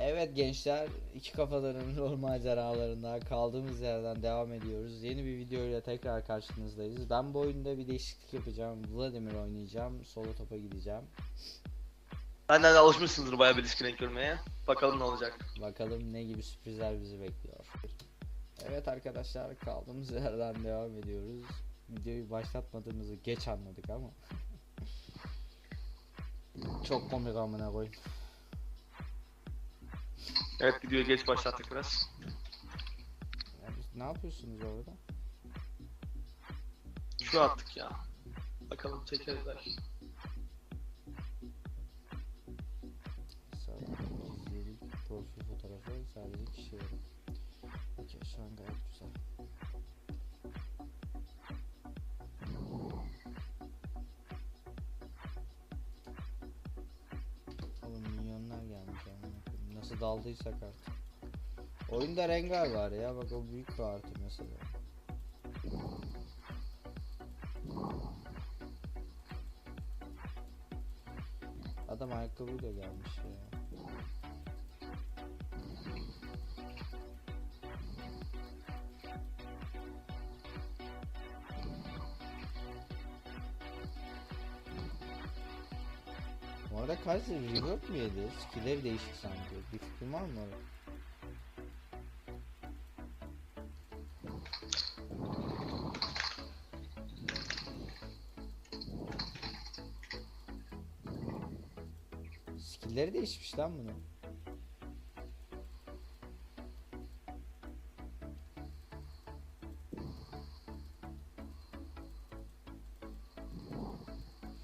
Evet gençler, iki kafaların rol maceralarında kaldığımız yerden devam ediyoruz. Yeni bir videoyla tekrar karşınızdayız. Ben bu oyunda bir değişiklik yapacağım. Vladimir oynayacağım. Solo topa gideceğim. Benden de alışmışsınızdır bayağı bir disconnect görmeye. Bakalım ne olacak. Bakalım ne gibi sürprizler bizi bekliyor. Evet arkadaşlar, kaldığımız yerden devam ediyoruz. Videoyu başlatmadığımızı geç anladık ama. Çok komik amına koyayım. Evet videoyu geç başlattık biraz. Ya biz- ne yapıyorsunuz orada? Şu attık ya. Bakalım çekeriz belki. Sadece profil fotoğrafı, sadece kişi yorum. Okey şu an gayet Nasıl daldıysak artık. Oyunda Rengar var ya bak o büyük bir artı mesela. Adam ayakkabıyla gelmiş ya. Arada Kaiser rework mi yedi? Skill'leri değişik sanki. Bir fikrin var mı? Skill'leri değişmiş lan bunun.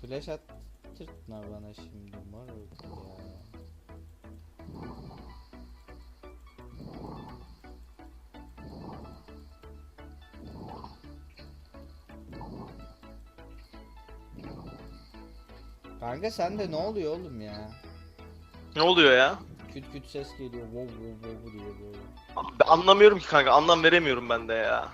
Flash attırtma bana şimdi moruk ya. Kanka sende ne oluyor oğlum ya? Ne oluyor ya? Küt küt ses geliyor. Wow wow wow diye böyle. Anlamıyorum ki kanka. Anlam veremiyorum ben de. Ya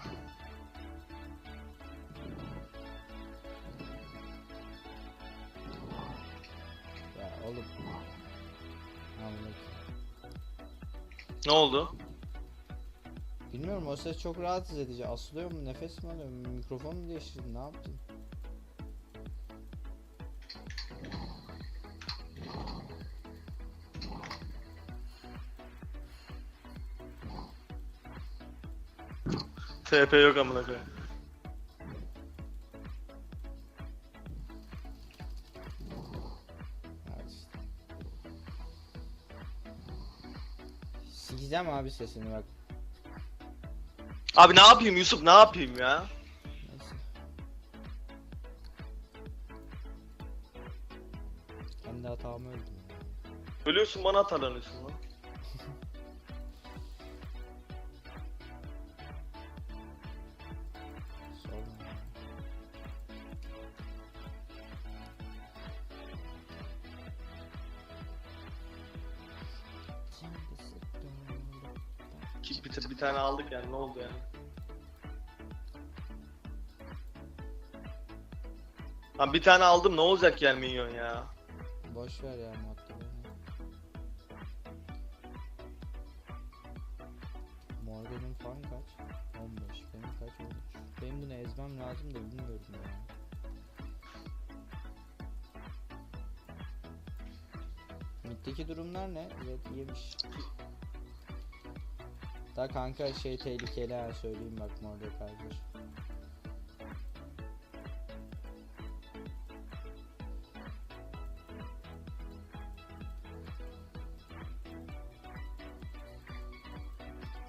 Ne oldu? Bilmiyorum o ses çok rahatsız edici. Asılıyor mu? Nefes mi alıyor? Mikrofon mu değiştirdin? Ne yaptın? TP yok amına koyayım. Sikeceğim abi sesini bak. Abi ne yapayım Yusuf ne yapayım ya? Neyse. Kendi hatamı öldüm. Ölüyorsun bana atarlanıyorsun lan. Tane aldık yani ne oldu yani? Lan bir tane aldım ne olacak yani minyon ya? Boş ver ya muhatabı. Morgan'ın fan kaç? 15. Benim kaç olmuş? Benim bunu ezmem lazım da bilmiyorum ya. Mid'deki durumlar ne? Red yemiş. Da kanka şey tehlikeli ha söyleyeyim bak Mordekaiser.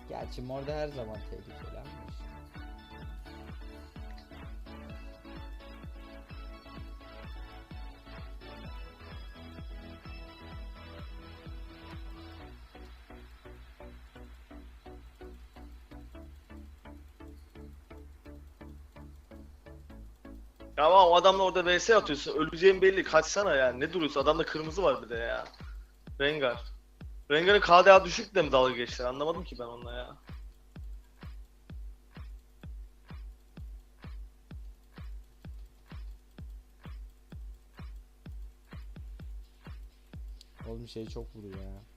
Gerçi Morde her zaman tehlikeli ama o adamla orada vs atıyorsun. Öleceğin belli. Kaçsana yani. Ne duruyorsun? Adamda kırmızı var bir de ya. Rengar. Rengar'ın KDA düşük de mi dalga geçtiler? Anlamadım ki ben onunla ya. Oğlum şey çok vuruyor ya.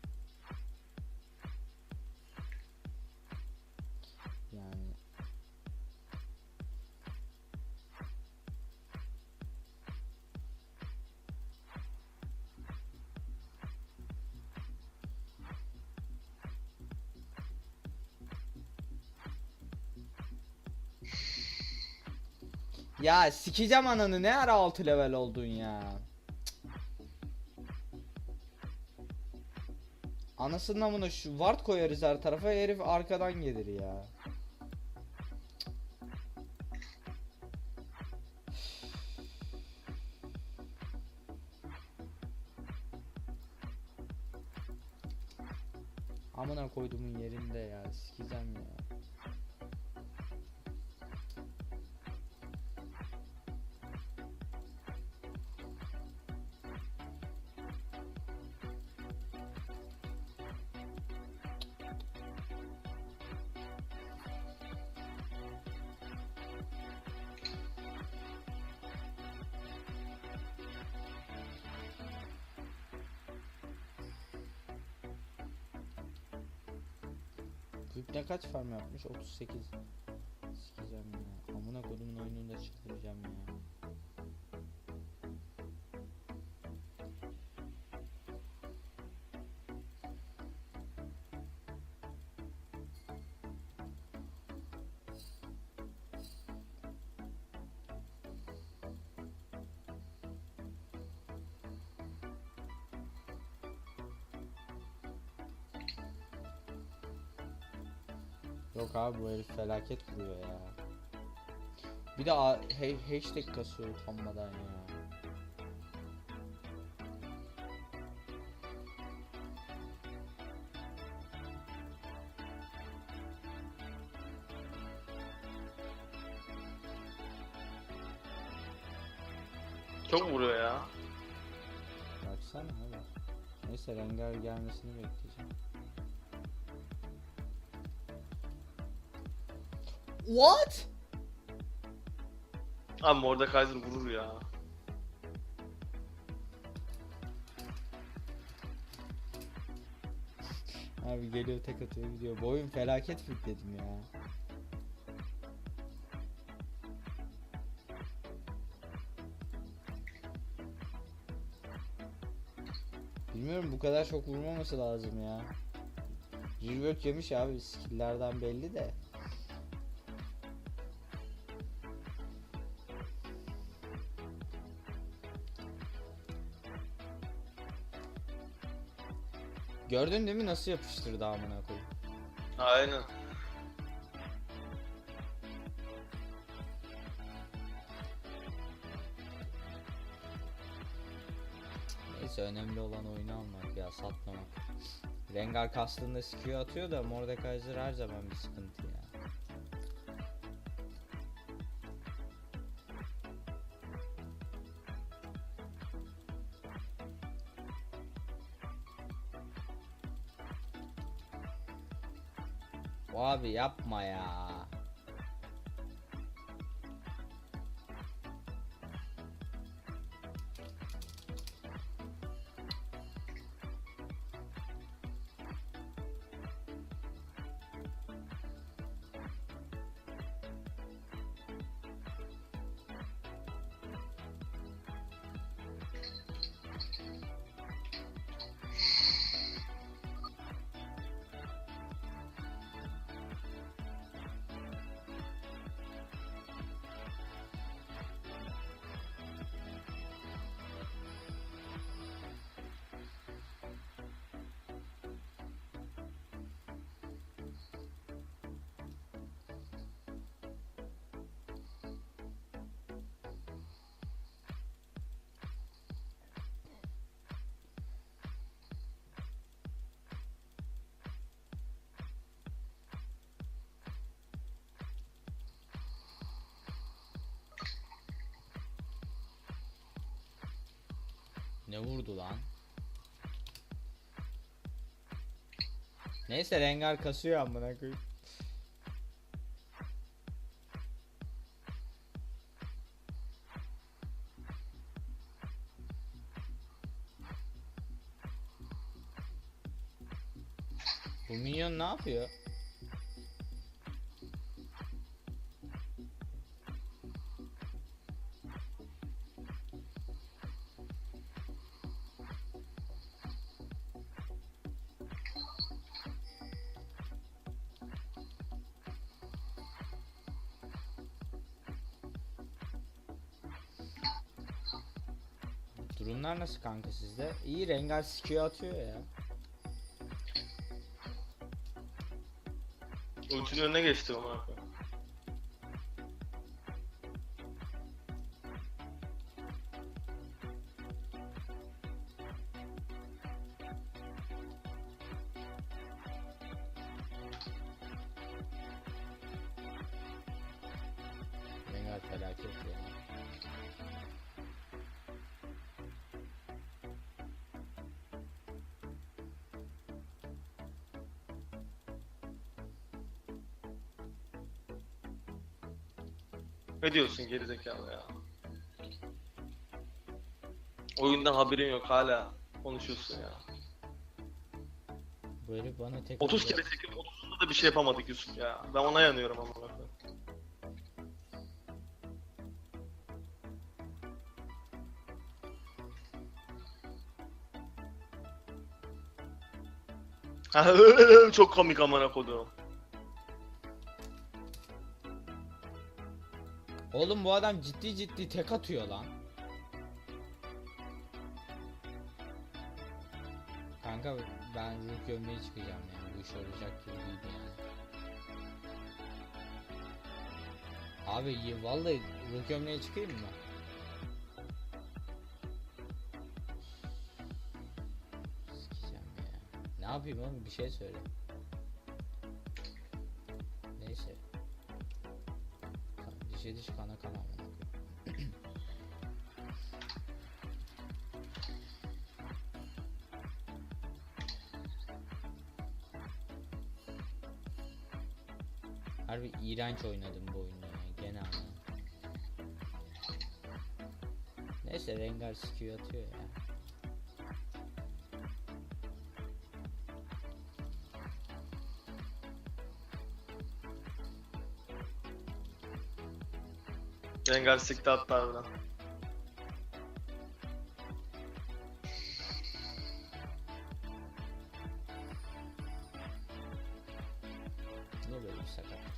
Ya sikeceğim ananı ne ara 6 level oldun ya. Anasının amına şu ward koyarız her tarafa herif arkadan gelir ya. Amına koyduğumun yerinde ya sikeceğim ya. Kaç farm yapmış? 38. Sikeceğim ya. Amına kodumun oyununu da çıldıracağım ya. Yok abi bu herif felaket vuruyor ya. Bir de he- hashtag kasıyor utanmadan ya. Çok vuruyor ya. Baksana abi. Neyse Rengar gelmesini bekleyeceğim. What? Abi Mordekaiser vurur ya. Abi geliyor tek atıyor gidiyor. Bu oyun felaket fitledim ya. Bilmiyorum bu kadar çok vurmaması lazım ya. Rework yemiş abi skill'lerden belli de. Gördün değil mi nasıl yapıştırdı amına koyayım. Aynen. Neyse önemli olan oyunu almak ya satmamak. Rengar kastığında skill atıyor da Mordekaiser her zaman bir sıkıntı ya. Abi yapma ya. Ne vurdu lan? Neyse Rengar kasıyor amına koyayım. Bu minyon ne yapıyor? Durumlar nasıl kanka sizde? İyi Rengar sikiyor atıyor ya. Ultinin önüne geçti ama. Oyundan haberin yok hala konuşuyorsun ya. Herif bana tek 30 atıyor. kere çekip 30'unda da bir şey yapamadık Yusuf ya. Ben ona yanıyorum ama. Çok komik amına koduğum. Oğlum bu adam ciddi ciddi tek atıyor lan. Kanka ben ruh gömmeye çıkacağım yani bu iş olacak gibi değil yani. Abi vallahi ruh gömmeye çıkayım mı? Sikeceğim ya. Ne yapayım oğlum bir şey söyle. Neyse. Dişe diş kana kana iğrenç oynadım bu oyunu ya gene ama. Neyse Rengar sikiyor atıyor ya. Rengar sikti hatta harbiden. Niye böyle bir sakatlık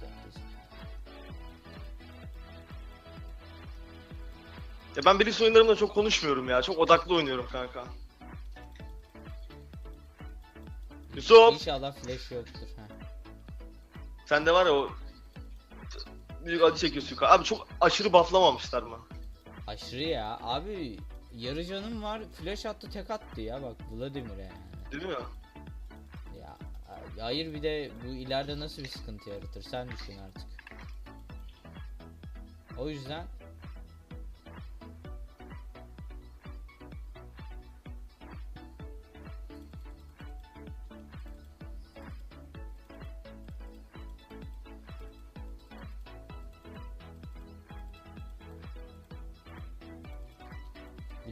Ya ben birisi oyunlarımda çok konuşmuyorum ya. Çok odaklı oynuyorum kanka. Yusuf! İnşallah flash yoktur ha. Sende var ya o büyük acı çekiyorsun yukarı. Abi çok aşırı bufflamamışlar mı? Aşırı ya abi yarı canım var flash attı tek attı ya bak Vladimir'e yani. Değil mi? Ya a- hayır bir de bu ileride nasıl bir sıkıntı yaratır sen düşün artık. O yüzden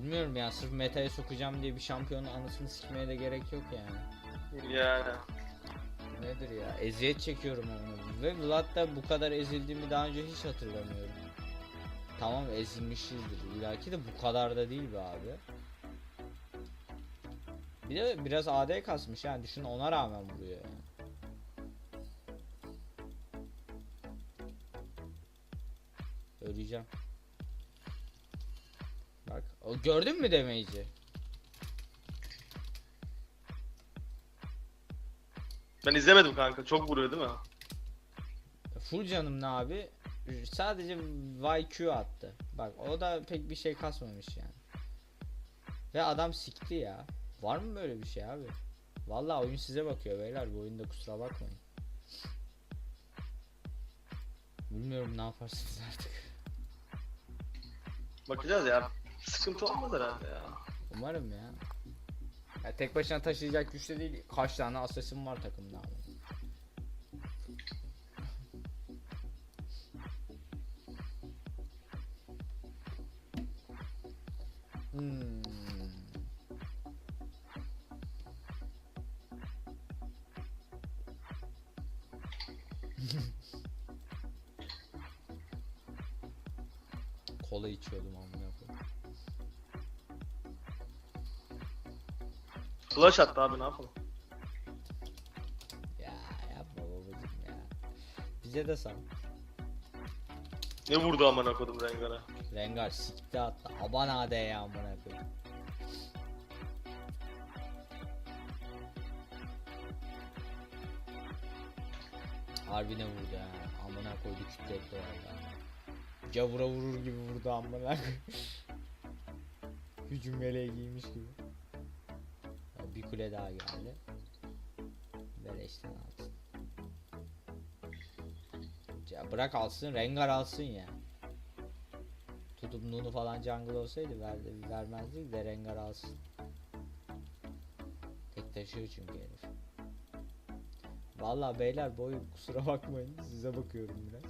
Bilmiyorum ya sırf meta'ya sokacağım diye bir şampiyonun anasını sikmeye de gerek yok yani. Yani. Nedir ya? Eziyet çekiyorum onu. Ve Vlad'da bu kadar ezildiğimi daha önce hiç hatırlamıyorum. Tamam ezilmişizdir. İlla ki de bu kadar da değil be abi. Bir de biraz AD kasmış yani düşün ona rağmen vuruyor yani. Gördün mü damage'i? Ben izlemedim kanka. Çok vuruyor değil mi? Full canım ne abi? Sadece YQ attı. Bak o da pek bir şey kasmamış yani. Ve adam sikti ya. Var mı böyle bir şey abi? Vallahi oyun size bakıyor beyler. Bu oyunda kusura bakmayın. Bilmiyorum ne yaparsınız artık. Bakacağız ya. Sıkıntı olmaz herhalde ya. Umarım ya. ya tek başına taşıyacak güçte de değil. Kaç tane asesim var takımda abi. Hmm. Kola içiyordum abi. Flash attı abi ne yapalım? Ya yapma babacım ya. Bize de sal. Ne vurdu amına kodum Rengar'a? Rengar sikti hatta. Abana de ya amına koyayım. Harbi ne vurdu ha. Amına koydu kütletti valla. Gavura vurur gibi vurdu amına koyayım. Hücum meleği giymiş gibi. Kule daha geldi. Beleşten alsın. Ya bırak alsın, Rengar alsın ya. Tutup Nunu falan jungle olsaydı ver, vermezdik de Rengar alsın. Tek taşıyor çünkü herif. Vallahi beyler boy kusura bakmayın size bakıyorum biraz.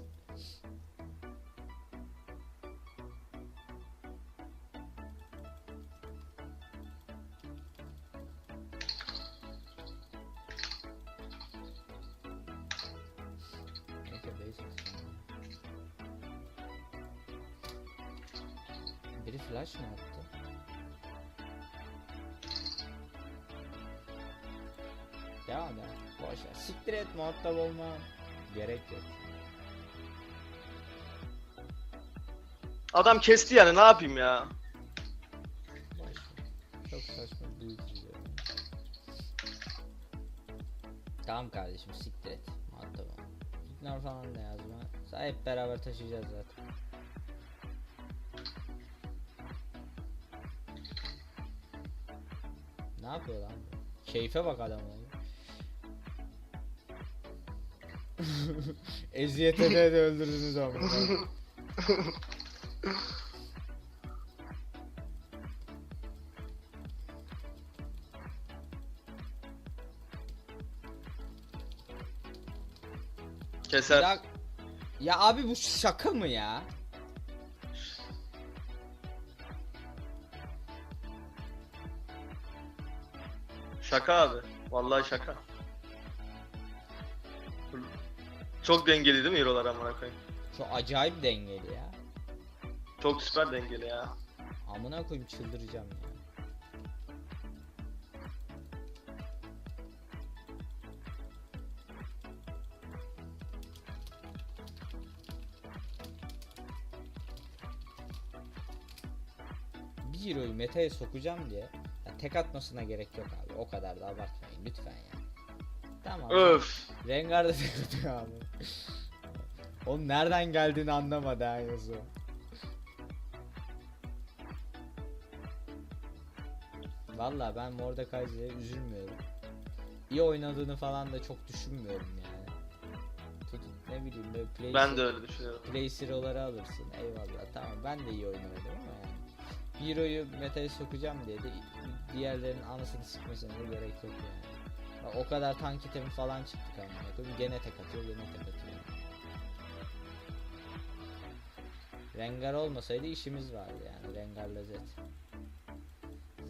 Adam kesti yani ne yapayım ya? Çok saçma bir uykucu ya. Tamam kardeşim siktir et. Muhatap olma. İgnor falan da yazma. Hep beraber taşıyacağız zaten. Ne yapıyor lan bu? Keyfe bak adam oğlum. Eziyet ede de öldürdünüz ama. Keser. ya, ya abi bu şaka mı ya? Şaka abi. Vallahi şaka. Çok dengeli değil mi Hero'lar amına koyayım? Çok acayip dengeli ya. Çok süper dengeli ya. Amına koyayım çıldıracağım ya. Bir hero'yu meta'ya sokacağım diye ya tek atmasına gerek yok abi. O kadar da abartmayın lütfen ya. Tamam. Öf. Rengar da tek atıyor abi. Onun nereden geldiğini anlamadı ha Yasuo. Valla ben Mordekaiser'e üzülmüyorum. İyi oynadığını falan da çok düşünmüyorum yani. Tutup ne bileyim böyle play Ben de öyle düşünüyorum. play hero'ları alırsın eyvallah tamam ben de iyi oynadım ama yani. Hero'yu meta'ya sokacağım diye de diğerlerinin anasını sıkmasına da gerek yok yani. O kadar tank itemi falan çıktık ama koyayım gene tek atıyor gene tek atıyor. Rengar olmasaydı işimiz vardı yani Rengar'la Zed.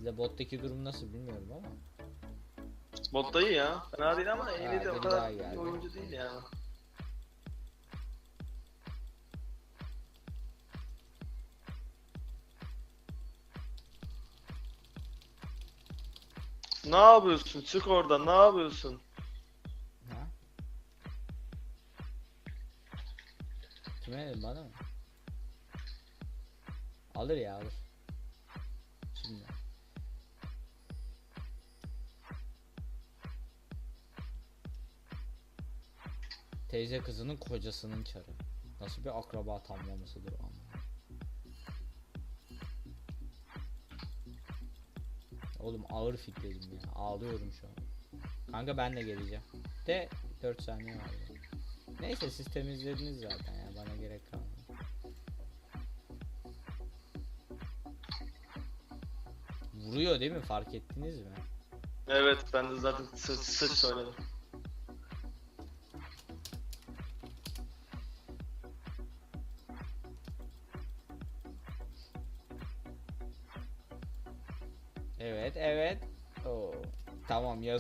Sizde bottaki durum nasıl bilmiyorum ama. Bot da iyi ya. Fena değil ama iyi de o daha kadar geldi. iyi oyuncu değil yani. Ne yapıyorsun? Çık oradan. Ne yapıyorsun? Ha? Kime dedin bana mı? Alır ya alır. Teyze kızının kocasının çarı. Nasıl bir akraba tamlamasıdır ama. Oğlum ağır fitledim ya. Ağlıyorum şu an. Kanka ben de geleceğim. De 4 saniye var. Neyse siz temizlediniz zaten ya bana gerek kalmadı. Vuruyor değil mi? Fark ettiniz mi? Evet ben de zaten sıç sıç oynadım.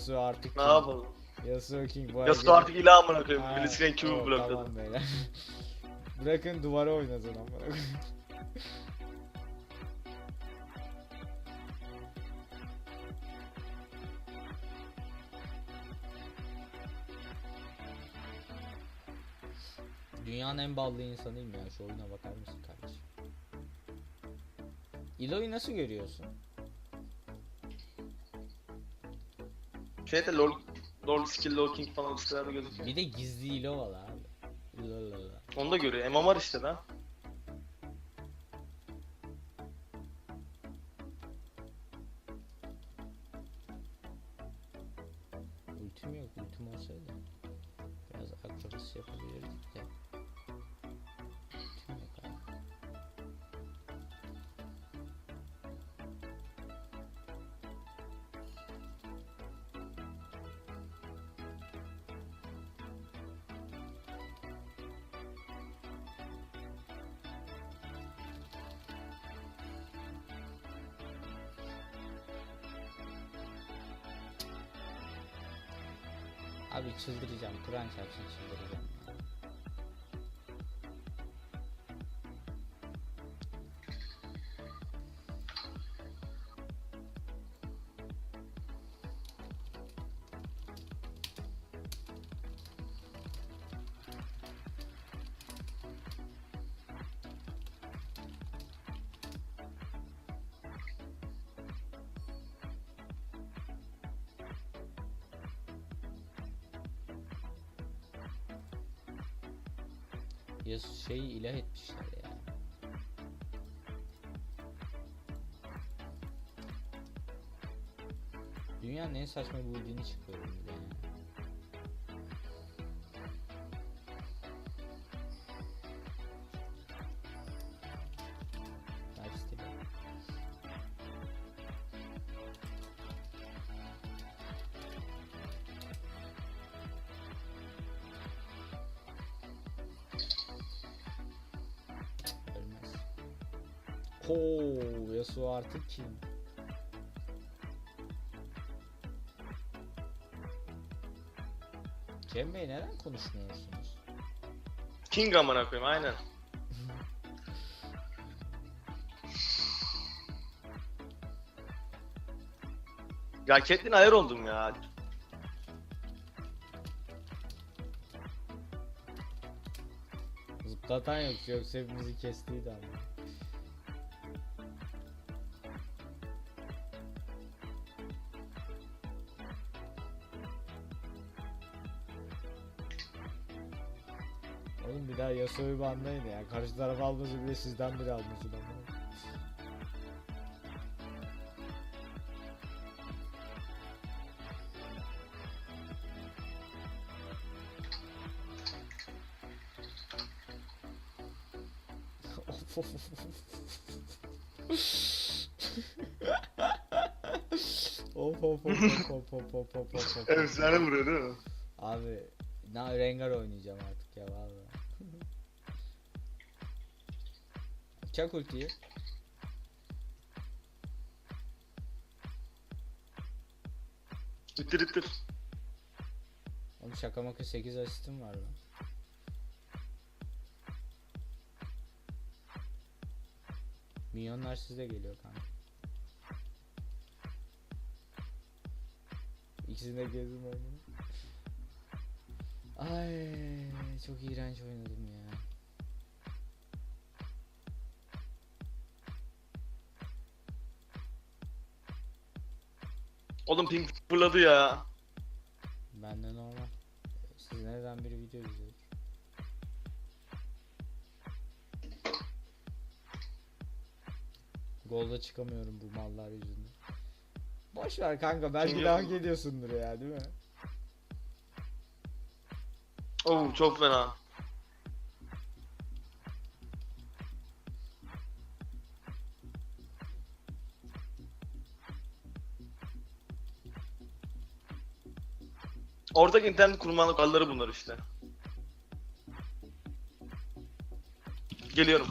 Yasuo artık Ne yapalım? Yasuo King bu Yasuo arada- artık ilah amına koyayım. Blitzcrank oo, blokladı. Tamam beyler. Bırakın duvara oynasın amına koyayım. Dünyanın en ballı insanıyım ya. Şu oyuna bakar mısın kardeşim? İlo'yu nasıl görüyorsun? Şeyde lol, lol skill, lol king falan listelerde gözüküyor. Bir de gizli ilo var abi. Lolala. Onu da görüyor. MMR işte lan. Ultim yok. Ultim olsaydı biraz akrobasi yapabilirdik 압이 질그리지 않고 불안시 압이 질그리지 않고 Ya şeyi ilah etmişler ya. Dünyanın en saçma build'ini çıkıyorum artık kim? Cem Bey neden konuşmuyorsunuz? King amına koyayım aynen. Ya Catelyn ayar oldum ya. Zıplatan yok yoksa hepimizi kestiydi ama. Oğlum bir banlayın ya. Karşı taraf alması bile sizden biri of, of. Of of of of of of of of of. Efsane vuruyor değil mi? Abi na Rengar oynayacağım artık Çak ultiyi. İttir ittir. Oğlum şaka maka 8 asistim var lan. Milyonlar size geliyor kanka. İkisini de gezdim oyunu. Ay çok iğrenç oynadım ya. Oğlum ping fırladı ya. Bende normal. Siz nereden biri video izliyor? Golda çıkamıyorum bu mallar yüzünden. Boş ver kanka belki de hak ediyorsundur ya değil mi? Oo çok fena. Oradaki internet kurmanlık halleri bunlar işte. Geliyorum.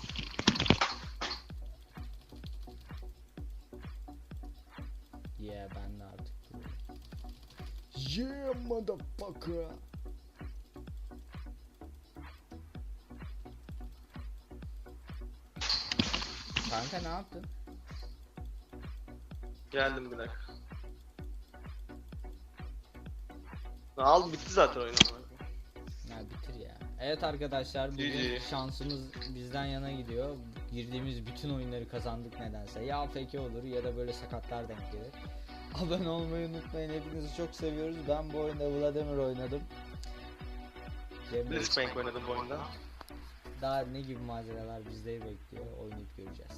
Yeah ben de artık. Yeah motherfucker. Kanka ne yaptın? Geldim bir dakika. Al bitti zaten oyun. Ya bitir ya. Evet arkadaşlar bugün şansımız bizden yana gidiyor. Girdiğimiz bütün oyunları kazandık nedense. Ya fake olur ya da böyle sakatlar denk gelir. Abone olmayı unutmayın. Hepinizi çok seviyoruz. Ben bu oyunda Vladimir oynadım. Cem Blitzcrank oynadım bu oyunda. daha ne gibi maceralar bizleri bekliyor oynayıp göreceğiz.